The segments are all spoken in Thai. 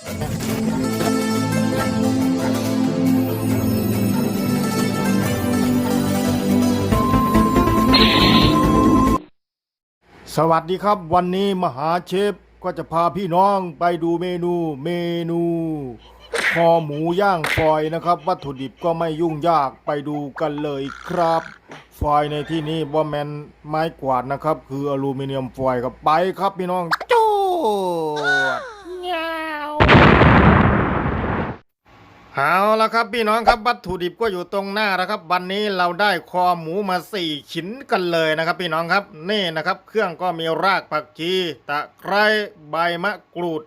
สวัสดีครับ วันนี้มหาเชฟก็จะพาพี่น้องไปดูเมนูเมนูคอหมูย่างฟอยนะครับ วัตถุดิบก็ไม่ยุ่งยากไปดูกันเลยครับ ฟอยในที่นี้บอแมนไม้กวาดนะครับ คืออลูมิเนียมฟอยครับไปครับพี่น้องจูด เอาละครับพี่น้องครับวัตถุดิบก็อยู่ตรงหน้านะครับ วันนี้เราได้คอหมูมาสี่ชิ้นกันเลยนะครับ พี่น้องครับนี่นะครับ เครื่องก็มีรากผักชีตะไคร้ใบมะกรูด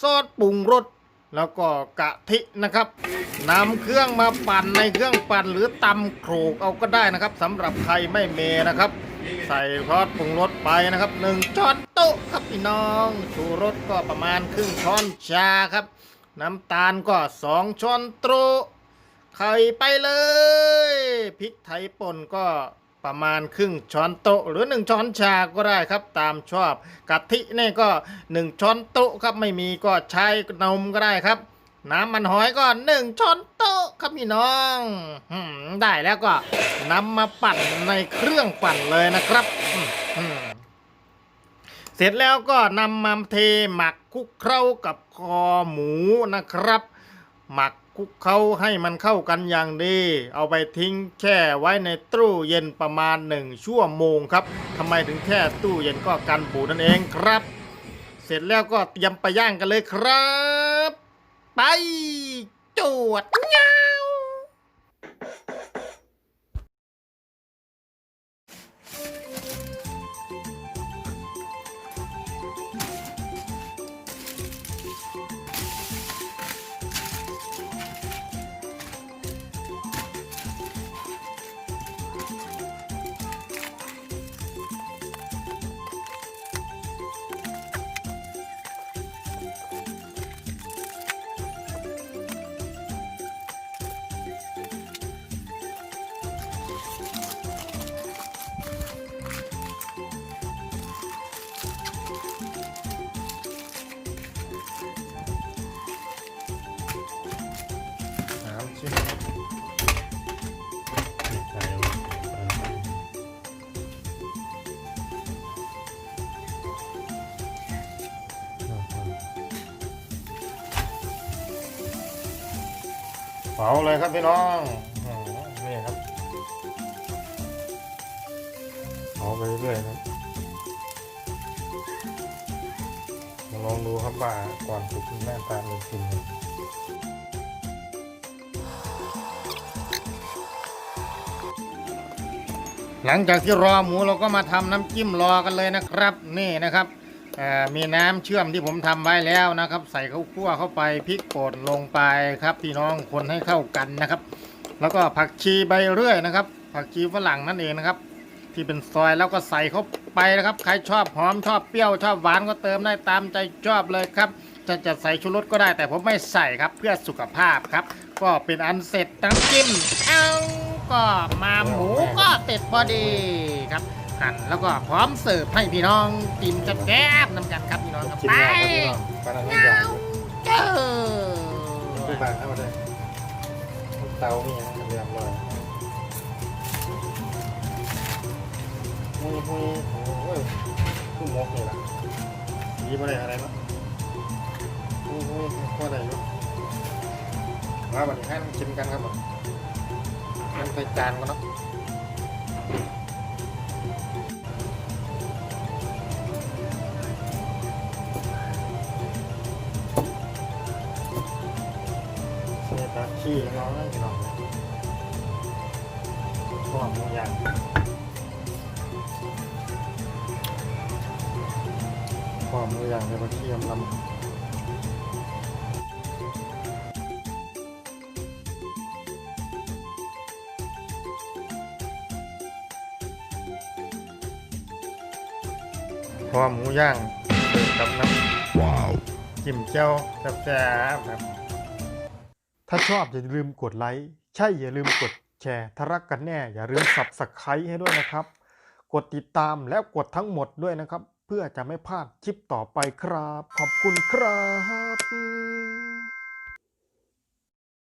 ซอสปรุงรสแล้วก็กะทินะครับนำเครื่องมาปั่นในเครื่องปั่นหรือตำโขลกเอาก็ได้นะครับสำหรับใครไม่เมนะครับ ใส่ซอสปรุงรสไปนะครับหนึ่งช้อนโต๊ะครับพี่น้องชูรสก็ประมาณครึ่งช้อนชาครับ น้ำตาลก็สองช้อนโต๊ะไข่ไปเลย พริกไทยป่นก็ประมาณครึ่งช้อนโต๊ะหรือหนึ่งช้อนชาก็ได้ครับตามชอบกะทิเนี่ก็หนึ่งช้อนโต๊ะครับไม่มีก็ใช้นมก็ได้ครับ น้ำมันหอยก็หนึ่งช้อนโต๊ะครับพี่น้องได้แล้วก็นำมาปั่นในเครื่องปั่นเลยนะครับ สร็จแล้วก็นำมาเทหมักคุกเคล้ากับคอหมูนะครับ หมักคุกเคล้าให้มันเข้ากันอย่างดี เอาไปทิ้งแช่ไว้ในตู้เย็นประมาณหนึ่งชั่วโมงครับทำไมถึงแช่ตู้เย็นก็กันบูนั่นเองครับ เสร็จแล้วก็เตรียมไปย่างกันเลยครับ ไปจวดเงา ชเผาเลยครับพี่น้องนี่ครับเผาไปเรื่อยๆครับมาลองดูครับว่าก่อนสุกหน้าตาเป็นจริงไง หลังจากที่รอหมูเราก็มาทำน้ำจิ้มรอกันเลยนะครับ นี่นะครับมีน้ำเชื่อมที่ผมทำไว้แล้วนะครับ ใส่ข้าวคั่วเข้าไปพริกป่นลงไปครับพี่น้องคนให้เข้ากันนะครับ แล้วก็ผักชีใบเรื่อยนะครับ ผักชีฝรั่งนั่นเองนะครับ ที่เป็นซอยแล้วก็ใส่เข้าไปนะครับ ใครชอบหอมชอบเปรี้ยวชอบหวานก็เติมได้ตามใจชอบเลยครับจะจะใส่ชูรสก็ได้แต่ผมไม่ใส่ครับเพื่อสุขภาพครับ ก็เป็นอันเสร็จน้ำจิ้มเอา ก็มาหมูก็เสร็จพอดีครับหั่นแล้วก็พร้อมเสิร์ฟให้พี่น้องกินกันแก้มน้ำกันครับพี่น้องครับกินไปยากครับพี่น้องปลาหนังยางเจ้าตู้บางเข้ามาได้เตามีอย่างเรียบร้อยหุยหุยโอ้ยตู้มกนี่ล่ะยีบ่ได้อะไรเนาะหุยหุยก็ได้อยู่มาบัดนี้ให้มันกินกันครับผม มันใส่จานกันเนาะใส่ตาขี้น้องให้พี่น้องหอมอย่างหอมอย่างเลยกระเทียมลำ พอหมูย่างเสิร์ฟกับน้ำว้าวจิ้มเจ้าแซ่บๆครับถ้าชอบอย่าลืมกดไลค์ใช่อย่าลืมกดแชร์ถ้ารักกันแน่ อย่าลืมสับสไครให้ด้วยนะครับ กดติดตามแล้วกดทั้งหมดด้วยนะครับ เพื่อจะไม่พลาดคลิปต่อไปครับ ขอบคุณครับ